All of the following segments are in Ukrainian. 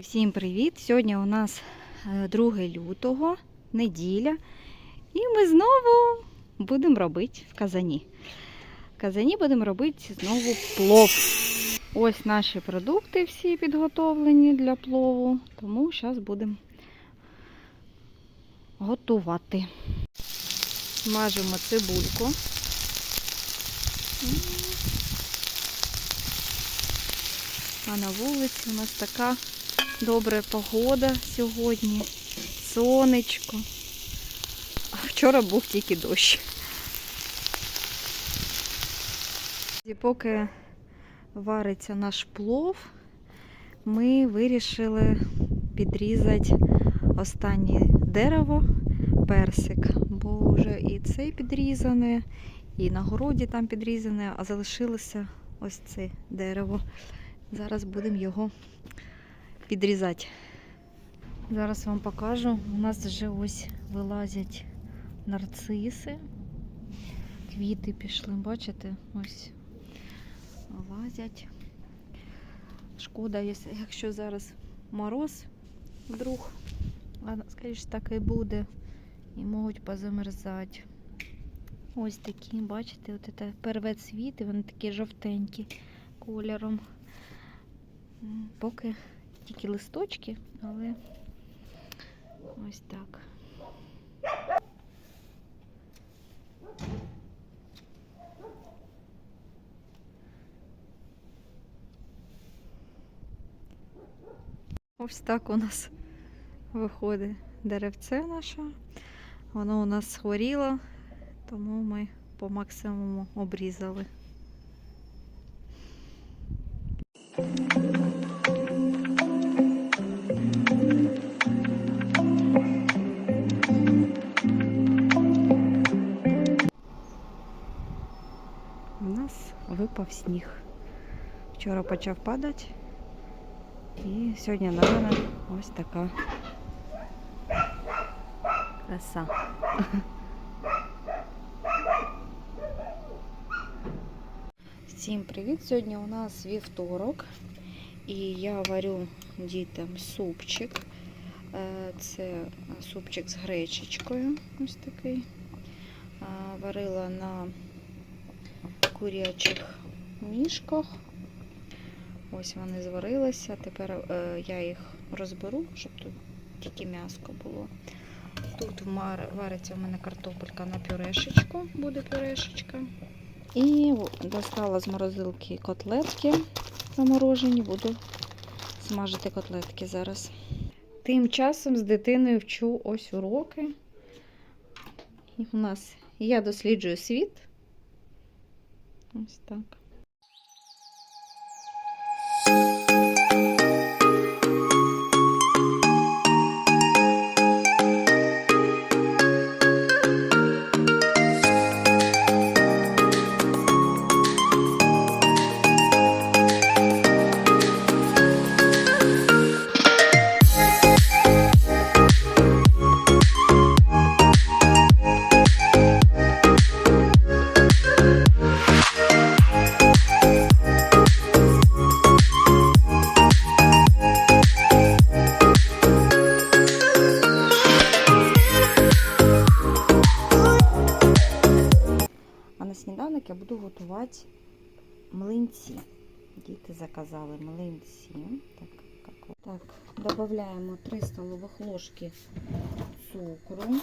Всім привіт! Сьогодні у нас е, 2 лютого, неділя, і ми знову будемо робити в казані. В казані будемо робити знову плов. Ось наші продукти всі підготовлені для плову, тому зараз будемо готувати. Смажимо цибульку. А на вулиці у нас така добра погода сьогодні. Сонечко. А вчора був тільки дощ. І поки вариться наш плов, ми вирішили підрізати останнє дерево, персик, бо вже і цей підрізане, і на городі там підрізане, а залишилося ось це дерево. Зараз будемо його підрізати. Зараз вам покажу. У нас вже ось вилазять нарциси. Квіти пішли, бачите? Ось лазять. Шкода, якщо зараз мороз вдруг, скоріше так і буде, і можуть позамерзати. Ось такі, бачите, от це перве цвіти, вони такі жовтенькі кольором. Поки тільки листочки, але ось так. Ось так у нас виходить деревце наше. Воно у нас хворіло, тому ми по максимуму обрізали. Випав сніг. Вчора почав падати. І сьогодні на мене ось така краса. Всім привіт! Сьогодні у нас вівторок. І я варю дітям супчик. Е, Це супчик з гречечкою. Ось такий. Варила на курячих ніжках. Ось вони зварилися. Тепер е, я їх розберу, щоб тут тільки м'яско було. Тут вариться у мене картопелька на пюрешечку, буде пюрешечка. І достала з морозилки котлетки заморожені, буду смажити котлетки зараз. Тим часом з дитиною вчу ось уроки. І у нас я досліджую світ. Ось так. Діти заказали млинці. Так, як- так, додаємо 3 столових ложки цукру.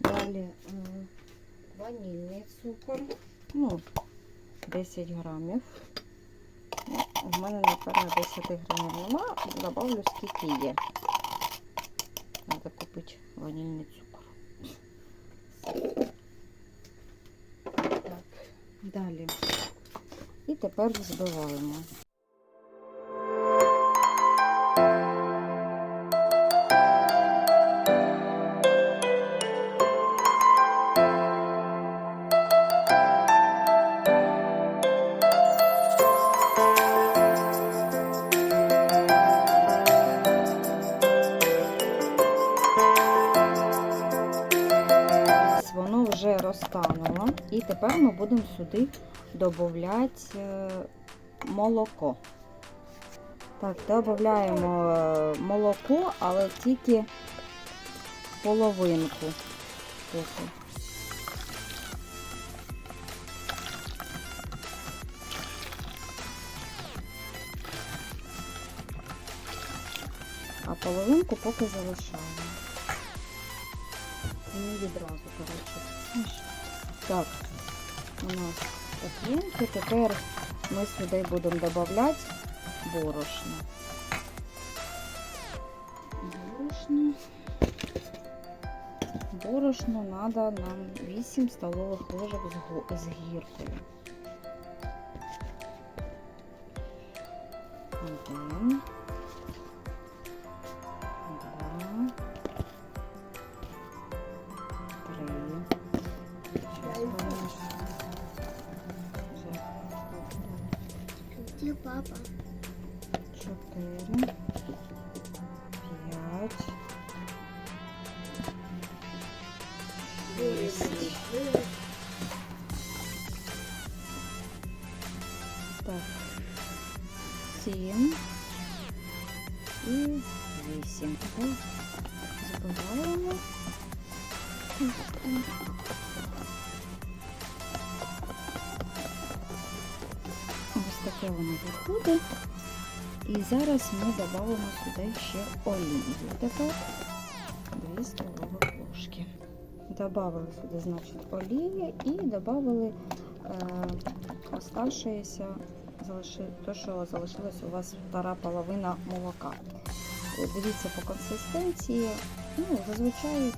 Далі е, ванільний цукор. Ну, 10 грамів. Ну, в мене, напевно, 10 гривень нема. Добавлю скільки є. Треба купити ванільний цукор. Так, далі. І тепер збиваємо. Тепер ми будемо сюди додати молоко. Так, додаємо е, молоко, але тільки половинку. А половинку поки залишаємо. Не відразу, коротше. Так, у нас окінки. Тепер ми сюди будемо додавати борошно. Борошно. Борошно треба нам 8 столових ложок з гіркою. Один. Папа? чотири, зараз ми додамо сюди ще олію. Тепер 2 столових ложки. Добавили сюди, значить, олії і додали е, оставшееся, залиши, то, що залишилось у вас втора половина молока. Дивіться по консистенції. Ну, зазвичай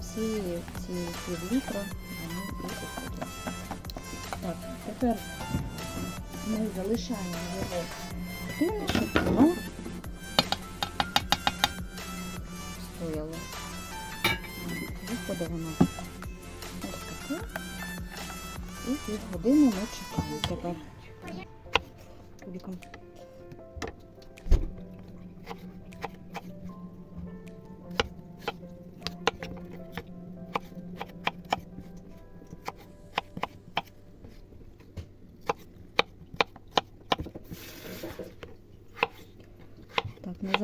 всі ці пів літра вони і виходять. Так, тепер ми залишаємо його тим, щоб воно стояло. Виходить воно ось таке. І півгодини ми чекаємо тепер. Віком.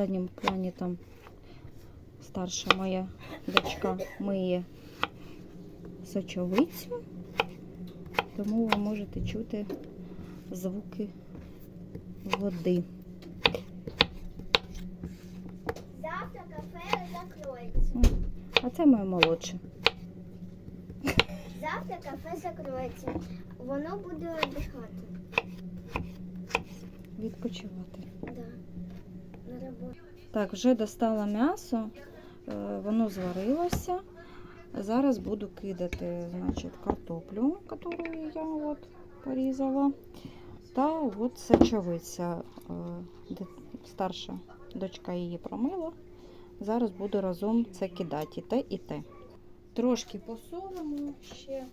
Задньому плані там старша моя дочка миє сочовицю, тому ви можете чути звуки води. Завтра кафе закроется. М, А це моя молодша. Завтра кафе закроється. Воно буде віддихати. Відпочивати. Так, вже достала м'ясо, е, воно зварилося. Зараз буду кидати, значить, картоплю, яку я от порізала. Та от сечовиця. е, Старша дочка її промила. Зараз буду разом це кидати і те, і те. Трошки посолимо ще.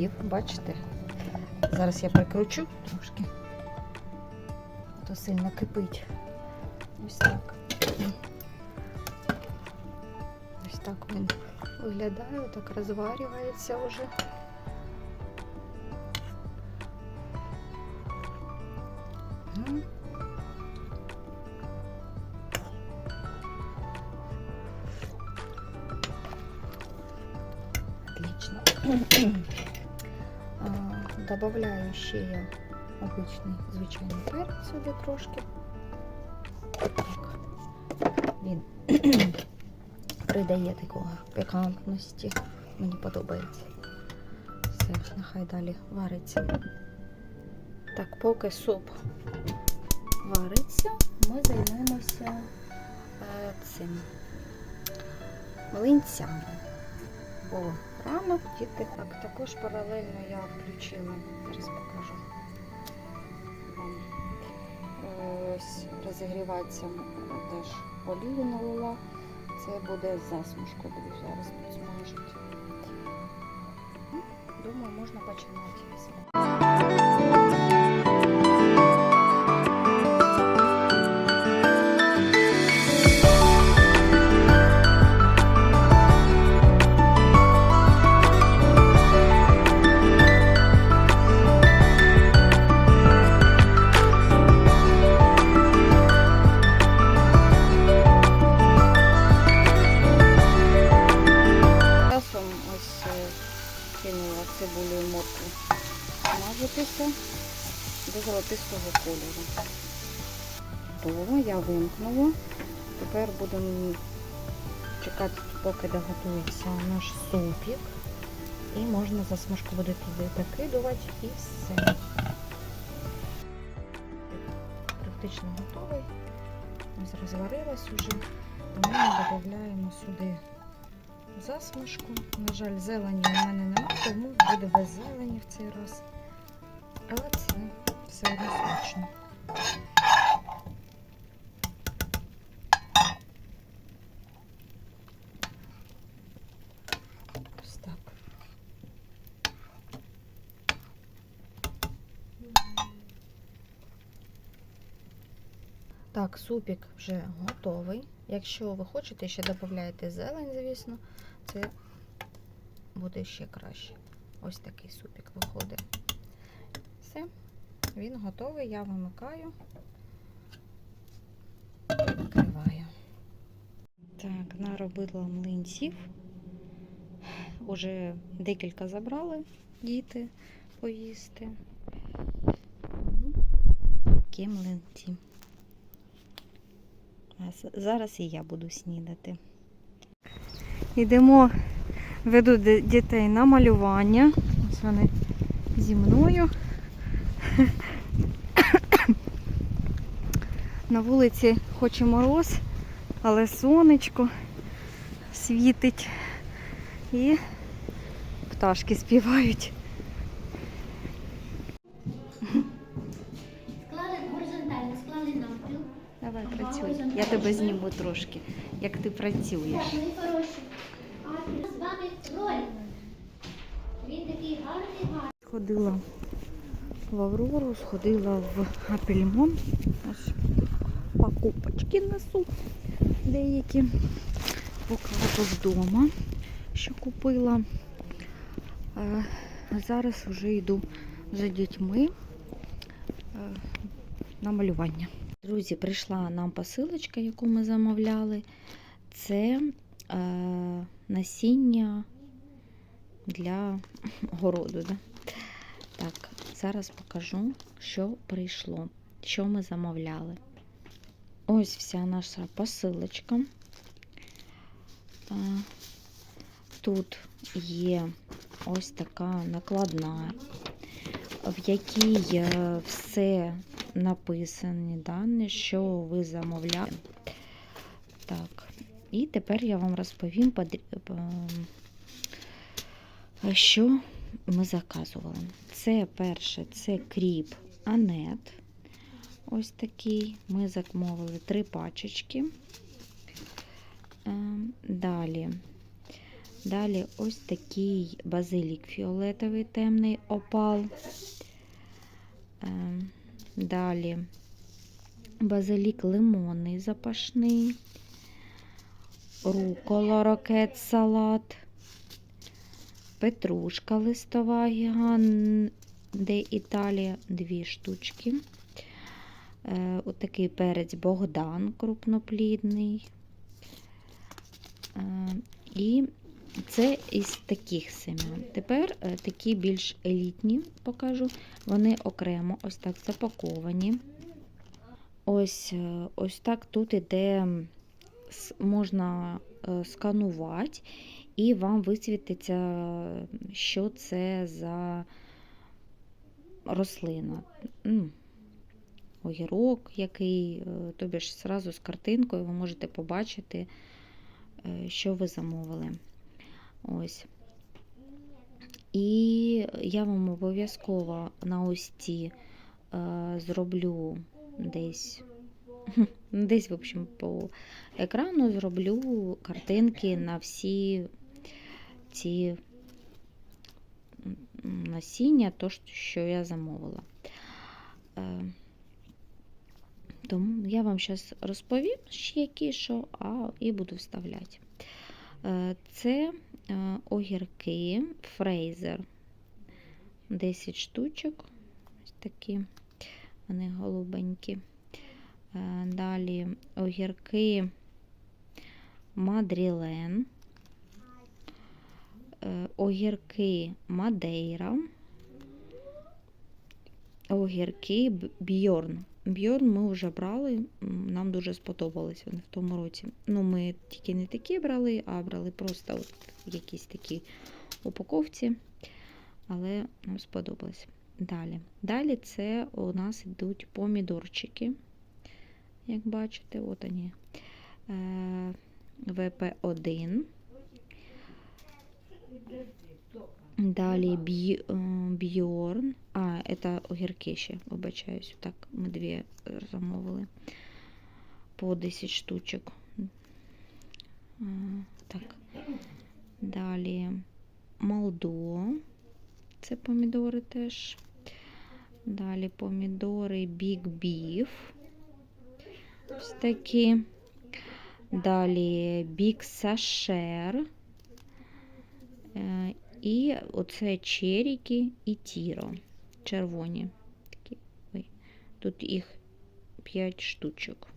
Закипів, бачите? Зараз я прикручу трошки. То сильно кипить. Ось так. Ось так він виглядає, так розварюється вже. Отлично. Добавляю ще я обичний звичайний перець сюди трошки. Так. Він придає такого пікантності. Мені подобається. Все, нехай далі вариться. Так, поки суп вариться, ми займемося е, цим млинцями. Ранок діти. Так, також паралельно я включила, зараз покажу вам. Ось розігрівається е, теж олію налила. Це буде засмажка, буду зараз підсмажити. Ну, Думаю, можна починати. Чекати, поки доготується наш супік. І можна засмажку буде туди докидувати і все. Практично готовий. Ось розварилась уже. Тому ми додаємо сюди засмажку. На жаль, зелені у мене немає, тому буде без зелені в цей раз. Але це все одно смачно. Ось так. Так, супік вже готовий. Якщо ви хочете, ще додаєте зелень, звісно, це буде ще краще. Ось такий супік виходить. Все, він готовий, я вимикаю, відкриваю. Так, наробила млинців. Уже декілька забрали діти поїсти. Такі млинці. Зараз і я буду снідати. Йдемо, веду дітей на малювання. Ось вони зі мною. На вулиці хоч і мороз, але сонечко світить і пташки співають. Тебе зніму трошки, як ти працюєш. Він такий гарний, гарний. Сходила в Аврору, сходила в Апельмон. Ось покупочки несу деякі. Покажу вдома, що купила. Е, А зараз вже йду за дітьми е, на малювання. Друзі, прийшла нам посилочка, яку ми замовляли. Це е, насіння для городу. Да? Так, зараз покажу, що прийшло, що ми замовляли. Ось вся наша посилочка. А, Тут є ось така накладна, в якій е, все написані дані, що ви замовляли. Так, і тепер я вам розповім, що ми заказували. Це перше, це кріп Анет. Ось такий. Ми замовили три пачечки. Ем, Далі. Далі ось такий базилік фіолетовий темний опал. Далі. Базилік лимонний запашний, рукола рокет салат, петрушка листова гігант, де Італія, дві штучки. Е, Отакий перець Богдан крупноплідний. Е, І це із таких семян. Тепер е, такі більш елітні покажу. Вони окремо ось так запаковані. Ось, е, ось так тут іде, можна е, сканувати, і вам висвітиться, що це за рослина. Огірок який, тобі ж зразу з картинкою ви можете побачити, що ви замовили. Ось. І я вам обов'язково на ось ці е, зроблю десь, десь, в общем, по екрану зроблю картинки на всі ці насіння, то, що я замовила. Е, Тому я вам зараз розповім, ще які що, а і буду вставляти. Е, Це огірки фрейзер. 10 штучок. Ось такі. Вони голубенькі. Е, Далі огірки Мадрілен. Е, Огірки Мадейра. Огірки Бьорн. Бьорн ми вже брали, нам дуже сподобались вони в тому році. Ну, ми тільки не такі брали, а брали просто от якісь такі упаковці, але нам сподобалось. Далі. Далі це у нас йдуть помідорчики. Як бачите, от вони. Е, ВП1. Далі бі, е, Бьорн. А, це огірки ще, вибачаюсь. Так, ми дві е, замовили по 10 штучок. Е, Так. Далі Молдо. Це помідори теж. Далі помідори Big Beef. Ось такі. Далі Big Sasher. Е, І оце черіки і тіро. Червоні. Такі. Ой. Тут їх 5 штучок.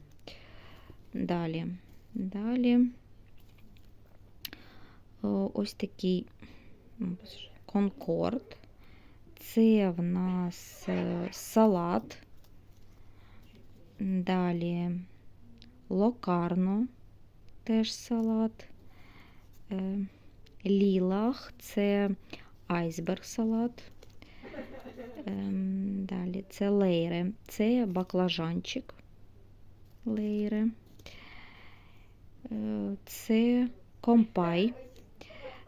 Далі. Далі. Ось такий конкорд. Це в нас е, салат. Далі локарно, теж салат. Лілах це айсберг салат. Ем, Далі це лейре, це баклажанчик. Лейре. Е, Це компай.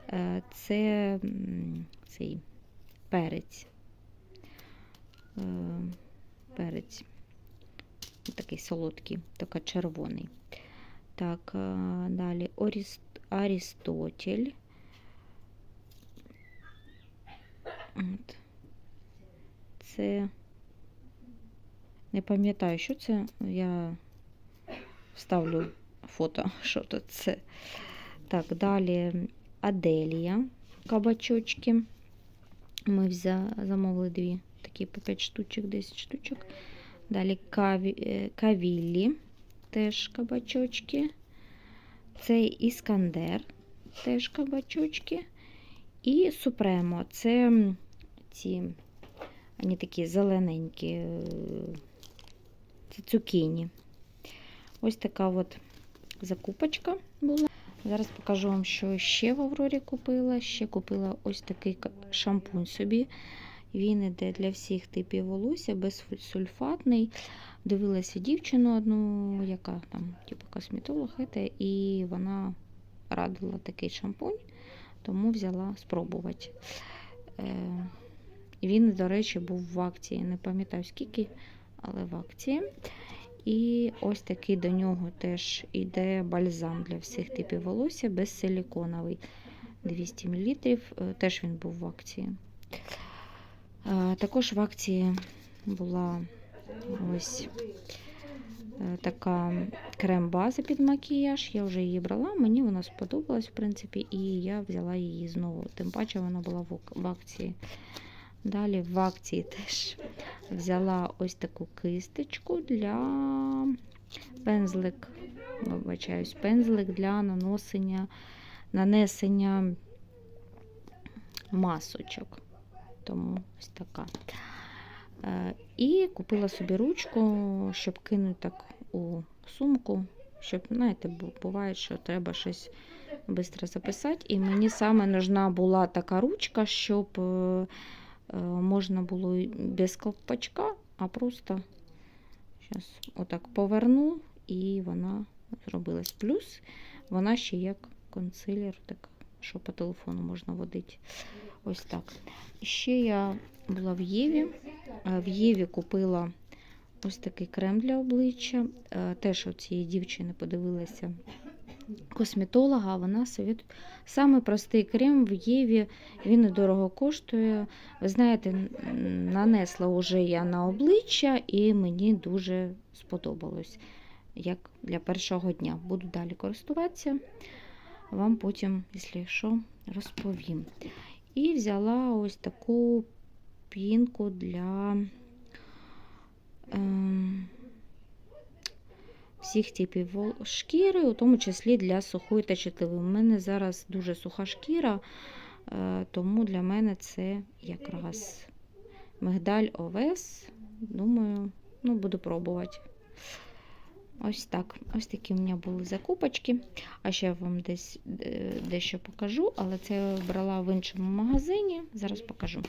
Е, Це цей перець. Е, Перець. Такий солодкий, такий червоний. Так, далі Арістотель. От. Це не пам'ятаю, що це. Я вставлю фото, що тут це. Так, далі Аделія кабачочки. Ми замовили дві, такі по 5 штучок, 10 штучок. Далі каві, е, кавіллі, теж кабачочки. Це іскандер, теж кабачочки. І супремо. Це ці, вони такі зелененькі, е, це цукіні. Ось така от закупочка була. Зараз покажу вам, що ще в Аврорі купила. Ще купила ось такий шампунь собі. Він іде для всіх типів волосся, безсульфатний. Дивилася дівчину одну, яка там, типу, косметолог, і вона радила такий шампунь, тому взяла спробувати. Е, Він, до речі, був в акції. Не пам'ятаю скільки, але в акції. І ось такий до нього теж іде бальзам для всіх типів волосся, безсиліконовий 200 мл. Теж він був в акції. Е, Також в акції була ось е, така крем-база під макіяж. Я вже її брала, мені вона сподобалась, в принципі, і я взяла її знову. Тим паче вона була в акції. Далі в акції теж взяла ось таку кисточку для пензлик, вибачаюсь, пензлик для наносення, нанесення масочок. Тому ось така. Е, І купила собі ручку, щоб кинути так у сумку, щоб, знаєте, буває, що треба щось швидко записати. І мені саме нужна була така ручка, щоб е, можна було без колпачка, а просто зараз отак поверну, і вона зробилась. Плюс вона ще як консилер, так, що по телефону можна водити. Ось так. Ще я була в Єві. Е, В Єві купила ось такий крем для обличчя. Е, Теж у цієї дівчини подивилася косметолога, вона совітує. Саме простий крем в Єві, він недорого коштує. Ви знаєте, нанесла вже я на обличчя і мені дуже сподобалось. Як для першого дня. Буду далі користуватися. Вам потім, якщо що, розповім. І взяла ось таку пінку для ем, всіх типів шкіри, у тому числі для сухої та чутливої. У мене зараз дуже суха шкіра, е, тому для мене це якраз мигдаль овес. Думаю, ну, буду пробувати. Ось так. Ось такі у мене були закупочки. А ще я вам десь е, дещо покажу, але це я брала в іншому магазині. Зараз покажу.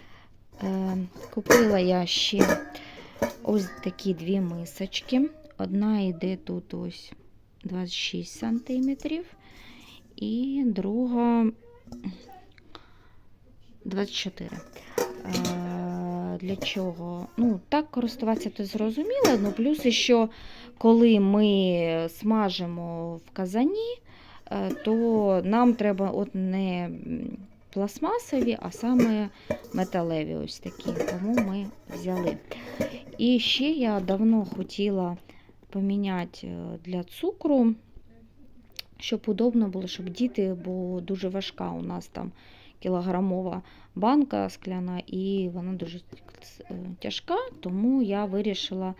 Е, купила я ще ось такі дві мисочки. Одна йде тут ось 26 сантиметрів, і друга 24. Е, Для чого? Ну, так користуватися то зрозуміло. Ну, плюс, що коли ми смажимо в казані, е, то нам треба от не пластмасові, а саме металеві ось такі. Тому ми взяли. І ще я давно хотіла поміняти е, для цукру, щоб удобно було, щоб діти, бо дуже важка у нас там кілограмова банка скляна, і вона дуже е, тяжка, тому я вирішила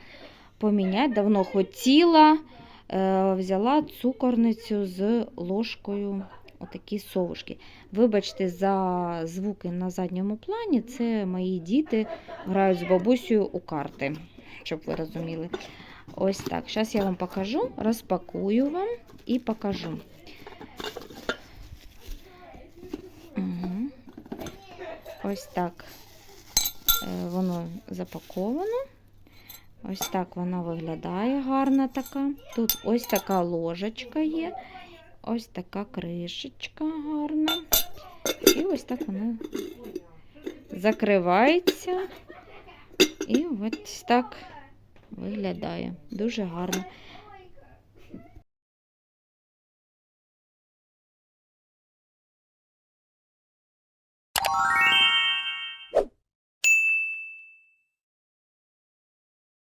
поміняти. Давно хотіла, е, взяла цукорницю з ложкою. Отакі совушки. Вибачте за звуки на задньому плані, це мої діти грають з бабусею у карти, щоб ви розуміли. Ось так. Зараз я вам покажу, розпакую вам і покажу. Угу. Ось так е, воно запаковано. Ось так вона виглядає гарна така. Тут ось така ложечка є, ось така кришечка гарна. І ось так вона закривається. І ось так виглядає. Дуже гарно.